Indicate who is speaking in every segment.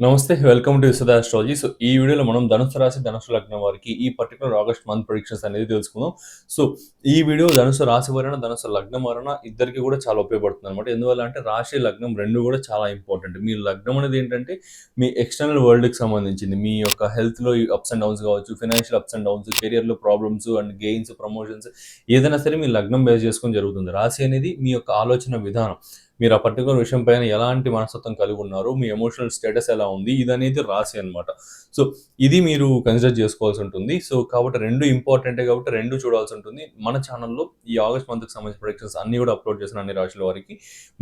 Speaker 1: నమస్తే welcome to Vishwada astrology so ఈ వీడియోలో మనం ధనుసు రాశి ధనుసు లగ్నం వారికి ఈ పర్టికులర్ ఆగస్ట్ మంత్ ప్రొడిక్షన్స్ అనేది తెలుసుకుందాం. సో ఈ వీడియో ధనుసు రాశి వారైనా ధనుసు లగ్నం వారైనా ఇద్దరికి కూడా చాలా ఉపయోగపడుతుంది అనమాట ఎందువల్ల అంటే రాశి లగ్నం రెండు కూడా చాలా ఇంపార్టెంట్ మీ లగ్నం అనేది ఏంటంటే మీ ఎక్స్టర్నల్ వరల్డ్కి సంబంధించింది. మీ యొక్క హెల్త్లో అప్స్ అండ్ డౌన్స్ కావచ్చు ఫినాన్షియల్ అప్స్ అండ్ డౌన్స్ కెరియర్లో ప్రాబ్లమ్స్ అండ్ గెయిన్స్ ప్రమోషన్స్ ఏదైనా సరే మీ లగ్నం బేస్ చేసుకొని జరుగుతుంది. రాశి అనేది మీ యొక్క ఆలోచన విధానం. మీరు ఆ పర్టికులర్ విషయం పైన ఎలాంటి మనస్తత్వం కలిగి ఉన్నారు మీ ఎమోషనల్ స్టేటస్ ఎలా ఉంది ఇది అనేది రాసి అనమాట సో ఇది మీరు కన్సిడర్ చేసుకోవాల్సి ఉంటుంది. సో కాబట్టి రెండు ఇంపార్టెంటే కాబట్టి రెండు చూడాల్సి ఉంటుంది. మన ఛానల్లో ఈ ఆగస్ట్ మంత్కి సంబంధించిన ప్రొడక్షన్స్ అన్ని కూడా అప్లోడ్ చేసిన అన్ని రాశుల వారికి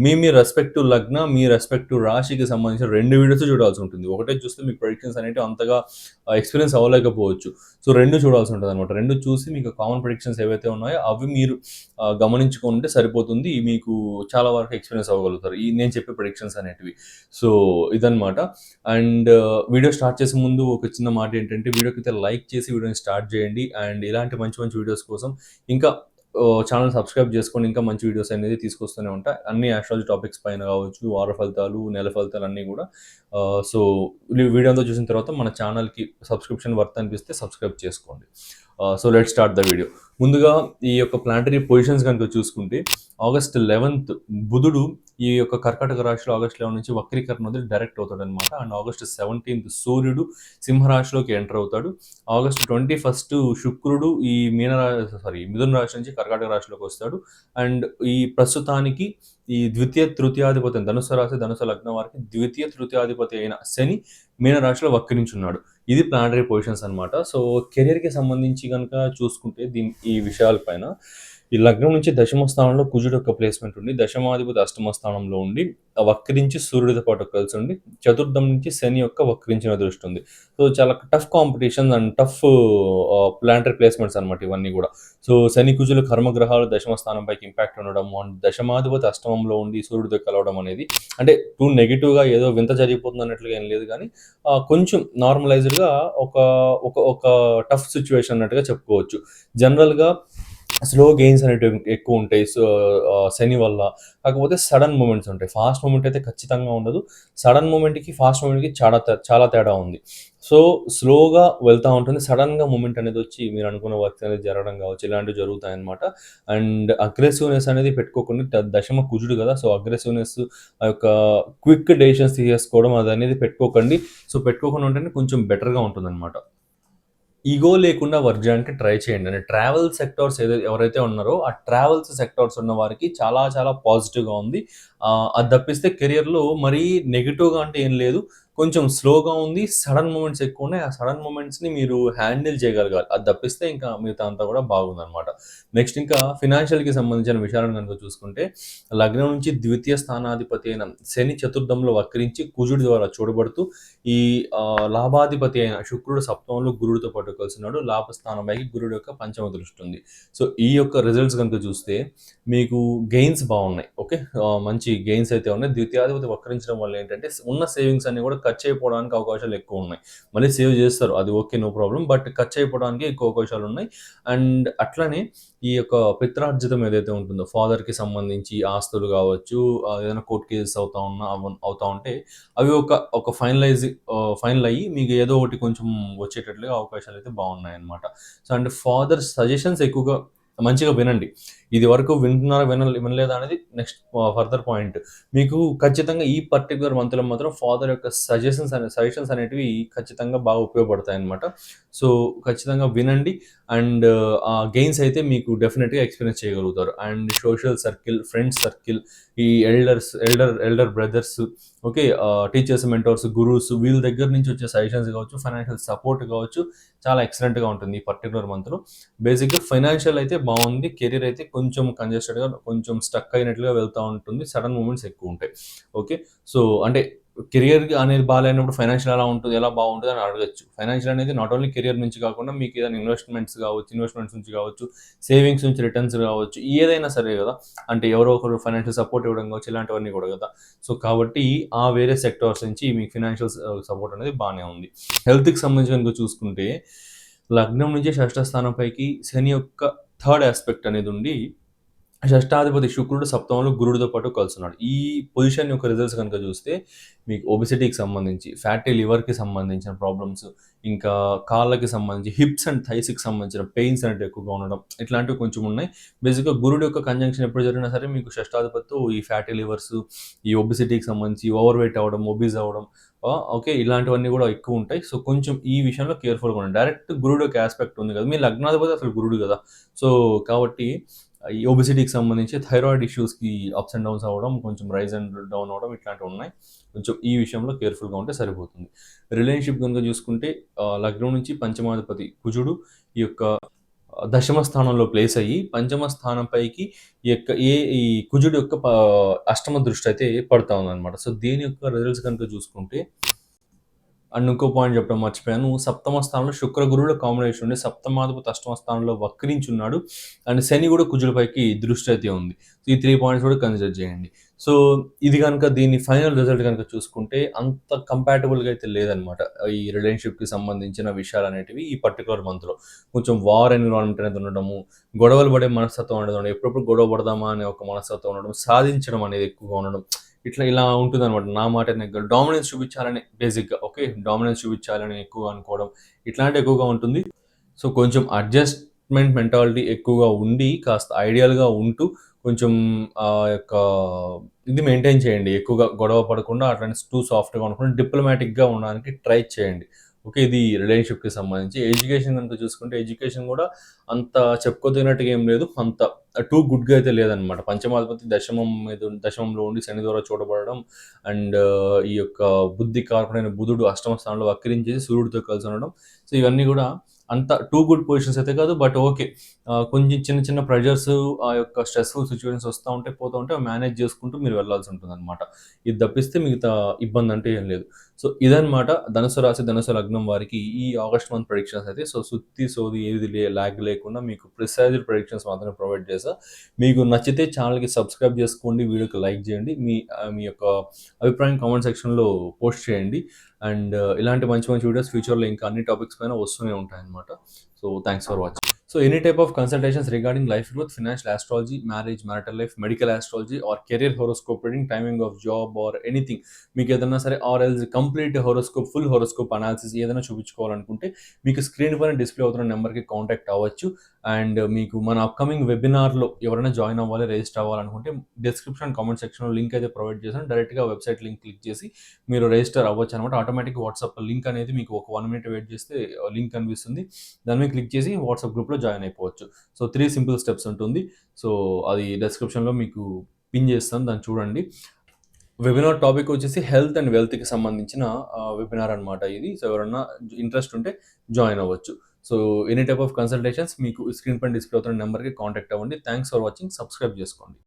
Speaker 1: మీ మీ రెస్పెక్ట్ లగ్న మీ రెస్పెక్ట్ రాశికి సంబంధించిన రెండు వీడియోస్ చూడాల్సి ఉంటుంది. ఒకటే చూస్తే మీ ప్రొడిక్షన్స్ అనేవి అంతగా ఎక్స్పీరియన్స్ అవ్వలేకపోవచ్చు. సో రెండు చూడాల్సి ఉంటుంది అనమాట రెండు చూసి మీకు కామన్ ప్రొడిక్షన్స్ ఏవైతే ఉన్నాయో అవి మీరు గమనించుకుంటే సరిపోతుంది. మీకు చాలా వరకు ఎక్స్పీరియన్స్ అవ్వగలుగుతారు. ఈ నేను చెప్పే ప్రొడిక్షన్స్ అనేటివి. సో ఇదనమాట అండ్ వీడియో స్టార్ట్ చేసే ముందు ఒక చిన్న మాట ఏంటంటే వీడియోకి అయితే లైక్ చేసి వీడియోని స్టార్ట్ చేయండి. అండ్ ఇలాంటి మంచి మంచి వీడియోస్ కోసం ఇంకా uh, ఛానల్ సబ్స్క్రైబ్ చేసుకొని ఇంకా మంచి వీడియోస్ అనేది తీసుకొస్తూనే ఉంటాయి అన్ని ఆస్ట్రాలజీ టాపిక్స్ పైన కావచ్చు వార ఫలితాలు నెల ఫలితాలు అన్నీ కూడా uh, సో వీడియో అంతా చూసిన తర్వాత మన ఛానల్కి సబ్స్క్రిప్షన్ వర్త్ అనిపిస్తే సబ్స్క్రైబ్ చేసుకోండి. So let start the video ముందుగా ఈ యొక్క ప్లాంటరీ పొజిషన్స్ కనుక చూసుకుంటే ఆగస్ట్ లెవెన్త్ బుధుడు ఈ యొక్క కర్కాటక రాశిలో ఆగస్ట్ లెవెన్ నుంచి వక్రీకరణ వదిలి డైరెక్ట్ అవుతాడు అనమాట అండ్ ఆగస్ట్ సెవెంటీన్త్ సూర్యుడు సింహరాశిలోకి ఎంటర్ అవుతాడు. ఆగస్ట్ ట్వంటీ ఫస్ట్ శుక్రుడు ఈ మీనరా సారీ మిథున రాశి నుంచి కర్కాటక రాశిలోకి వస్తాడు. అండ్ ఈ ప్రస్తుతానికి ఈ ద్వితీయ తృతీయాధిపతి ధనుసు రాశి ధనుసు లగ్నం వారికి ద్వితీయ తృతీయాధిపతి అయిన శని మీనరాశిలో వక్రించున్నాడు. ఇది ప్లానరీ పొజిషన్స్ అనమాట సో కెరియర్కి సంబంధించి కనుక చూసుకుంటే దీని ఈ విషయాలపైన ఈ లగ్నం నుంచి దశమ స్థానంలో కుజుడు యొక్క ప్లేస్మెంట్ ఉండి దశమాధిపతి అష్టమ స్థానంలో ఉండి వక్రించి సూర్యుడితో పాటు కలిసి ఉండి చతుర్థం నుంచి శని యొక్క వక్రించిన దృష్టి ఉంది. సో చాలా tough competition and tough planetary placements అనమాట ఇవన్నీ కూడా. సో శని కుజులు కర్మగ్రహాలు దశమ స్థానంపైకి ఇంపాక్ట్ ఉండడం అండ్ దశమాధిపతి అష్టమంలో ఉండి సూర్యుడితో కలవడం అనేది అంటే టూ నెగిటివ్గా ఏదో వింత జరిగిపోతుంది అన్నట్లుగా ఏం లేదు కానీ కొంచెం నార్మలైజ్డ్గా ఒక ఒక ఒక టఫ్ సిచ్యువేషన్ అన్నట్టుగా చెప్పుకోవచ్చు. జనరల్గా స్లో గెయిన్స్ అనేటివి ఎక్కువ ఉంటాయి. సో శని వల్ల. కాకపోతే సడన్ మూమెంట్స్ ఉంటాయి. ఫాస్ట్ మూమెంట్ అయితే ఖచ్చితంగా ఉండదు. సడన్ మూమెంట్కి ఫాస్ట్ మూమెంట్కి చాలా చాలా తేడా ఉంది. సో స్లోగా వెళ్తూ ఉంటుంది. సడన్గా మూమెంట్ అనేది వచ్చి మీరు అనుకున్న వర్క్ అనేది జరగడం కావచ్చు. ఇలాంటివి జరుగుతాయి అనమాట అండ్ అగ్రెసివ్నెస్ అనేది పెట్టుకోకుండా దశమ కుజుడు కదా. సో అగ్రెసివ్నెస్ ఆ యొక్క క్విక్ డెసిషన్స్ తీసేసుకోవడం అది అనేది పెట్టుకోకండి. సో పెట్టుకోకుండా ఉంటేనే కొంచెం బెటర్గా ఉంటుంది అనమాట ఈగో లేకుండా వర్క్ చేయడానికి ట్రై చేయండి. అంటే ట్రావెల్ సెక్టార్స్ ఏదైతే ఎవరైతే ఉన్నారో ఆ ట్రావెల్స్ సెక్టార్స్ ఉన్న వారికి చాలా చాలా పాజిటివ్గా ఉంది. అది తప్పిస్తే కెరియర్లో మరీ నెగిటివ్గా అంటే ఏం లేదు. కొంచెం స్లోగా ఉంది సడన్ మూమెంట్స్ ఎక్కువ ఉన్నాయి ఆ సడన్ మూమెంట్స్ని మీరు హ్యాండిల్ చేయగలగాలి. అది తప్పిస్తే ఇంకా మిగతా అంతా కూడా బాగుందన్నమాట. నెక్స్ట్ ఇంకా ఫినాన్షియల్కి సంబంధించిన విషయాలను కనుక చూసుకుంటే లగ్నం నుంచి ద్వితీయ స్థానాధిపతి అయిన శని చతుర్థంలో వక్రించి కుజుడి ద్వారా చూడబడుతూ ఈ లాభాధిపతి అయిన శుక్రుడు సప్తమంలో గురుడితో పాటు కలిసినాడు. లాభస్థానంపైకి గురుడు యొక్క పంచమ దృష్టి ఉంది. సో ఈ యొక్క రిజల్ట్స్ కనుక చూస్తే మీకు గెయిన్స్ బాగున్నాయి. ఓకే? మంచి గెయిన్స్ అయితే ఉన్నాయి. ద్వితీయాధిపతి వక్రించడం వల్ల ఏంటంటే ఉన్న సేవింగ్స్ అన్ని కూడా ఖర్చు అయిపోవడానికి అవకాశాలు ఎక్కువ ఉన్నాయి. మళ్ళీ సేవ్ చేస్తారు అది ఓకే నో ప్రాబ్లం బట్ ఖర్చు అయిపోవడానికి ఎక్కువ అవకాశాలు ఉన్నాయి. అండ్ అట్లనే ఈ యొక్క పిత్రార్జితం ఏదైతే ఉంటుందో ఫాదర్కి సంబంధించి ఆస్తులు కావచ్చు ఏదైనా కోర్ట్ కేసెస్ అవుతా ఉన్నా అవుతా ఉంటే అవి ఒక ఒక ఫైనలైజ్ ఫైనల్ అయ్యి మీకు ఏదో ఒకటి కొంచెం వచ్చేటట్లుగా అవకాశాలు అయితే బాగున్నాయి అనమాట సో అండ్ ఫాదర్ సజెషన్స్ ఎక్కువగా మంచిగా వినండి. ఇది వరకు వింటున్నారా విన వినలేదా అనేది నెక్స్ట్ ఫర్దర్ పాయింట్. మీకు ఖచ్చితంగా ఈ పర్టికులర్ మంత్లో మాత్రం ఫాదర్ యొక్క సజెషన్స్ అనే సజెషన్స్ అనేటివి ఖచ్చితంగా బాగా ఉపయోగపడతాయి అనమాట సో ఖచ్చితంగా వినండి. అండ్ ఆ గెయిన్స్ అయితే మీకు డెఫినెట్గా ఎక్స్పీరియన్స్ చేయగలుగుతారు. And social circle friends circle ఈ elders elder elder brothers okay teachers mentors gurus వీళ్ళ దగ్గర నుంచి వచ్చే సజెషన్స్ కావచ్చు ఫైనాన్షియల్ సపోర్ట్ కావచ్చు చాలా ఎక్సలెంట్గా ఉంటుంది ఈ పర్టికులర్ మంత్లో బేసిక్గా ఫైనాన్షియల్ అయితే బాగుంది కెరీర్ అయితే కొంచెం కంజెస్టెడ్గా కొంచెం స్టక్ అయినట్లుగా వెళ్తూ ఉంటుంది సడన్ మూమెంట్స్ ఎక్కువ ఉంటాయి. ఓకే సో అంటే కెరియర్ అనేది బాగాలేనప్పుడు ఫైనాన్షియల్ ఎలా ఉంటుంది ఎలా బాగుంటుంది అని అడగచ్చు. ఫైనాన్షియల్ అనేది నాట్ ఓన్లీ కెరియర్ నుంచి కాకుండా మీకు ఏదైనా ఇన్వెస్ట్మెంట్స్ కావచ్చు ఇన్వెస్ట్మెంట్స్ నుంచి కావచ్చు సేవింగ్స్ నుంచి రిటర్న్స్ కావచ్చు ఏదైనా సరే కదా. అంటే ఎవరో ఒకరు ఫైనాన్షియల్ సపోర్ట్ ఇవ్వడం కావచ్చు ఇలాంటివన్నీ కూడా కదా. సో కాబట్టి ఆ వేరే సెక్టార్స్ నుంచి మీకు ఫైనాన్షియల్ సపోర్ట్ uh, అనేది బాగానే ఉంది. హెల్త్కి సంబంధించి చూసుకుంటే లగ్నం నుంచి షష్ఠ స్థానంపైకి శని యొక్క థర్డ్ ఆస్పెక్ట్ అనేది ఉండి షష్టాధిపతి శుక్రుడు సప్తమంలో గురుడితో పాటు కలుస్తున్నాడు. ఈ పొజిషన్ యొక్క రిజల్ట్స్ కనుక చూస్తే మీకు ఒబిసిటీకి సంబంధించి ఫ్యాటీ లివర్కి సంబంధించిన ప్రాబ్లమ్స్ ఇంకా కాళ్ళకి సంబంధించి హిప్స్ అండ్ థైస్కి సంబంధించిన పెయిన్స్ అనేవి ఎక్కువగా ఉండడం ఇట్లాంటివి కొంచెం ఉన్నాయి. బేసిక్గా గురుడు యొక్క కంజంక్షన్ ఎప్పుడు జరిగినా సరే మీకు షష్టాధిపతితో ఈ ఫ్యాటీ లివర్స్ ఈ ఒబిసిటీకి సంబంధించి ఓవర్ వెయిట్ అవ్వడం ఒబీజ్ అవ్వడం ఓకే ఇలాంటివన్నీ కూడా ఎక్కువ ఉంటాయి. సో కొంచెం ఈ విషయంలో కేర్ఫుల్గా ఉండండి. డైరెక్ట్ గురుడు యొక్క ఆస్పెక్ట్ ఉంది కదా. మీ లగ్నాధిపతి అసలు గురుడు కదా. సో కాబట్టి ఈ ఒబిసిటీకి సంబంధించి థైరాయిడ్ ఇష్యూస్కి అప్స్ అండ్ డౌన్స్ అవ్వడం కొంచెం రైజ్ అండ్ డౌన్ అవ్వడం ఇట్లాంటివి ఉన్నాయి. కొంచెం ఈ విషయంలో కేర్ఫుల్గా ఉంటే సరిపోతుంది. రిలేషన్షిప్ కనుక చూసుకుంటే లగ్నం నుంచి పంచమాధిపతి కుజుడు ఈ యొక్క దశమ స్థానంలో ప్లేస్ అయ్యి పంచమ స్థానం పైకి ఈ యొక్క ఏ ఈ కుజుడు యొక్క అష్టమ దృష్టి అయితే పడతా ఉందన్నమాట. సో దీని యొక్క రిజల్ట్స్ కనుక చూసుకుంటే అండ్ ఇంకో పాయింట్ చెప్పడం మర్చిపోయాను. సప్తమ స్థానంలో శుక్ర గురువుల కాంబినేషన్ ఉండి సప్తమాధిపతి అష్టమ స్థానంలో వక్రించున్నాడు. అండ్ శని కూడా కుజులపైకి దృష్టి అయితే ఉంది. ఈ త్రీ పాయింట్స్ కూడా కన్సిడర్ చేయండి. సో ఇది కనుక దీని ఫైనల్ రిజల్ట్ కనుక చూసుకుంటే అంత కంపాటబుల్గా అయితే లేదనమాట ఈ రిలేషన్షిప్కి సంబంధించిన విషయాలు అనేటివి ఈ పర్టికులర్ మంత్లో కొంచెం వార్ ఎన్విరాన్మెంట్ అనేది ఉండడము గొడవలు పడే మనస్తత్వం అనేది ఉండడం ఎప్పుడప్పుడు గొడవ పడదామా అనే ఒక మనస్తత్వం ఉండడం సాధించడం అనేది ఎక్కువగా ఉండడం ఇట్లా ఇలా ఉంటుంది అనమాట నా మాట దగ్గర డామినెన్స్ చూపించాలని బేసిక్గా ఓకే డామినెన్స్ చూపించాలని ఎక్కువ అనుకోవడం ఇట్లాంటి ఎక్కువగా ఉంటుంది. సో కొంచెం అడ్జస్ట్మెంట్ మెంటాలిటీ ఎక్కువగా ఉండి కాస్త ఐడియల్గా ఉంటూ కొంచెం ఆ యొక్క ఇది మెయింటైన్ చేయండి. ఎక్కువగా గొడవ పడకుండా అట్లాంటి టూ సాఫ్ట్గా ఉండకుండా డిప్లొమాటిక్గా ఉండడానికి ట్రై చేయండి. ఓకే ఇది రిలేషన్షిప్కి సంబంధించి. ఎడ్యుకేషన్ కనుక చూసుకుంటే ఎడ్యుకేషన్ కూడా అంత చెప్పుకోదగినట్టుగా ఏం లేదు. అంత టూ గుడ్గా అయితే లేదనమాట పంచమాధిపతి దశమం మీద దశమంలో ఉండి శని ద్వారా చూడబడడం అండ్ ఈ యొక్క బుద్ధి కారకుడైన బుధుడు అష్టమ స్థానంలో వక్రించేసి సూర్యుడితో కలిసి ఉండడం. సో ఇవన్నీ కూడా అంత టూ గుడ్ పొజిషన్స్ అయితే కాదు. బట్ ఓకే కొంచెం చిన్న చిన్న ప్రెషర్స్ ఆ యొక్క స్ట్రెస్ఫుల్ సిచ్యువేషన్స్ వస్తూ ఉంటే పోతూ ఉంటే మేనేజ్ చేసుకుంటూ మీరు వెళ్ళాల్సి ఉంటుంది అనమాట ఇది తప్పిస్తే మిగతా ఇబ్బంది అంటే ఏం లేదు. సో ఇదనమాట ధనుసు రాశి ధనుసు లగ్నం వారికి ఈ ఆగస్ట్ మంత్ ప్రొడిక్షన్స్ అయితే. సో సుత్తి సోది ఏది లాగ్ లేకుండా మీకు ప్రిసైజ్డ్ ప్రొడిక్షన్స్ మాత్రమే ప్రొవైడ్ చేసా మీకు నచ్చితే ఛానల్కి సబ్స్క్రైబ్ చేసుకోండి వీడియోకి లైక్ చేయండి మీ మీ యొక్క అభిప్రాయం కామెంట్ సెక్షన్లో పోస్ట్ చేయండి. అండ్ ఇలాంటి మంచి మంచి వీడియోస్ ఫ్యూచర్లో ఇంకా అన్ని టాపిక్స్ పైన వస్తూనే ఉంటాయన్నమాట. So thanks for watching so any type of consultations regarding life growth financial astrology marriage marital life medical astrology or career horoscope reading timing of job or anything మీకు ఏదైనా సరే or else complete horoscope full horoscope analysis ఏదైనా చూపించుకోవాలనుకుంటే మీకు screen పైన display అవుతున్న నెంబర్కి contact అవ్వచ్చు. అండ్ మీకు మన అప్కమింగ్ వెబినార్లో ఎవరైనా జాయిన్ అవ్వాలి రిజిస్టర్ అవ్వాలనుకుంటే డిస్క్రిప్షన్ కామెంట్ సెక్షన్లో లింక్ అయితే ప్రొవైడ్ చేశాను. డైరెక్ట్గా వెబ్సైట్ లింక్ క్లిక్ చేసి మీరు రిజిస్టర్ అవ్వచ్చు అనమాట. ఆటోమేటిక్ వాట్సాప్ లింక్ అనేది మీకు ఒక వన్ మినిట్ వెయిట్ చేస్తే లింక్ కనిపిస్తుంది. దాని మీద క్లిక్ చేసి వాట్సాప్ గ్రూప్లో జాయిన్ అయిపోవచ్చు. సో త్రీ సింపుల్ స్టెప్స్ ఉంటుంది. సో అది డిస్క్రిప్షన్లో మీకు పిన్ చేస్తాను. దాన్ని చూడండి. వెబినార్ టాపిక్ వచ్చేసి హెల్త్ అండ్ వెల్త్కి సంబంధించిన వెబినార్ అనమాట ఇది. సో ఎవరన్నా ఇంట్రెస్ట్ ఉంటే జాయిన్ అవ్వచ్చు. So any type of consultations మీకు స్క్రీన్ పైన డిస్ప్లే అవుతున్న నెంబర్కి కాంటాక్ట్ అవ్వండి. Thanks for watching. సబ్స్క్రైబ్ చేసుకోండి.